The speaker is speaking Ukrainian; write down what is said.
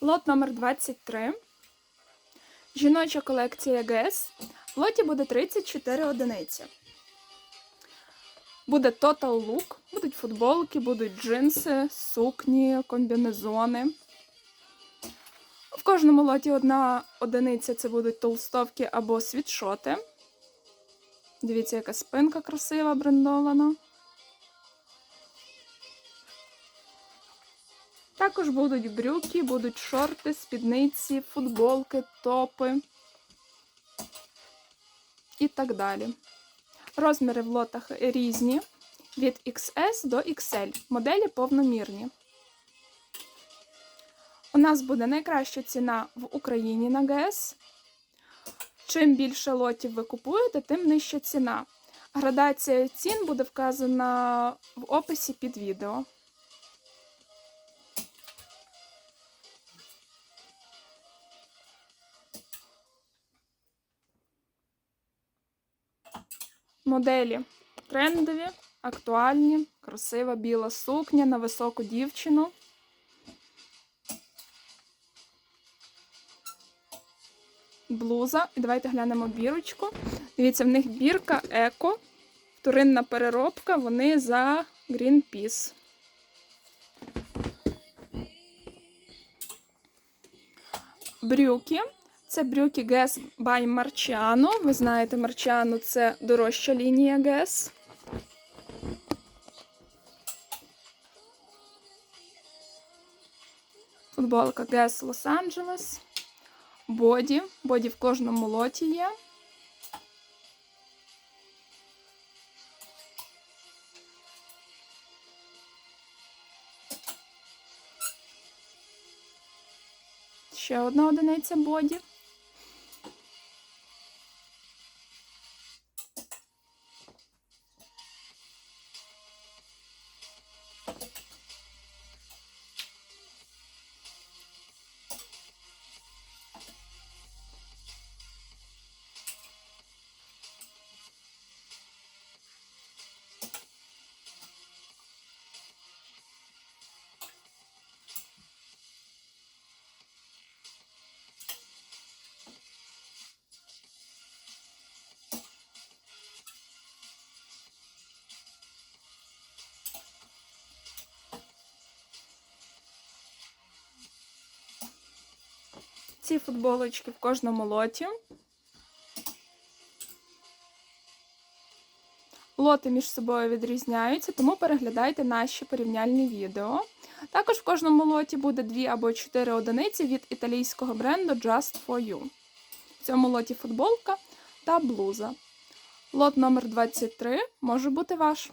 Лот номер 23. Жіноча колекція ГЕС. В лоті буде 34 одиниці. Буде Total Look, будуть футболки, будуть джинси, сукні, комбінезони. В кожному лоті одна одиниця це будуть толстовки або світшоти. Дивіться, яка спинка красива, брендована. Також будуть брюки, будуть шорти, спідниці, футболки, топи і так далі. Розміри в лотах різні від XS до XL. Моделі повномірні. У нас буде найкраща ціна в Україні на ГС. Чим більше лотів ви купуєте, тим нижча ціна. Градація цін буде вказана в описі під відео. Моделі трендові, актуальні, красива біла сукня на високу дівчину. Блуза. І давайте глянемо бірочку. Дивіться, в них бірка еко, вторинна переробка, вони за Greenpeace. Брюки. Це брюки Guess by Marciano. Ви знаєте, Marciano це дорожча лінія Guess. Футболка Guess Los-Angeles. Боді. Боді в кожному лоті є. Ще одна одиниця боді. Ці футболочки в кожному лоті. Лоти між собою відрізняються, тому переглядайте наші порівняльні відео. Також в кожному лоті буде 2 або 4 одиниці від італійського бренду Just for You. В цьому лоті футболка та блуза. Лот номер 23 може бути ваш.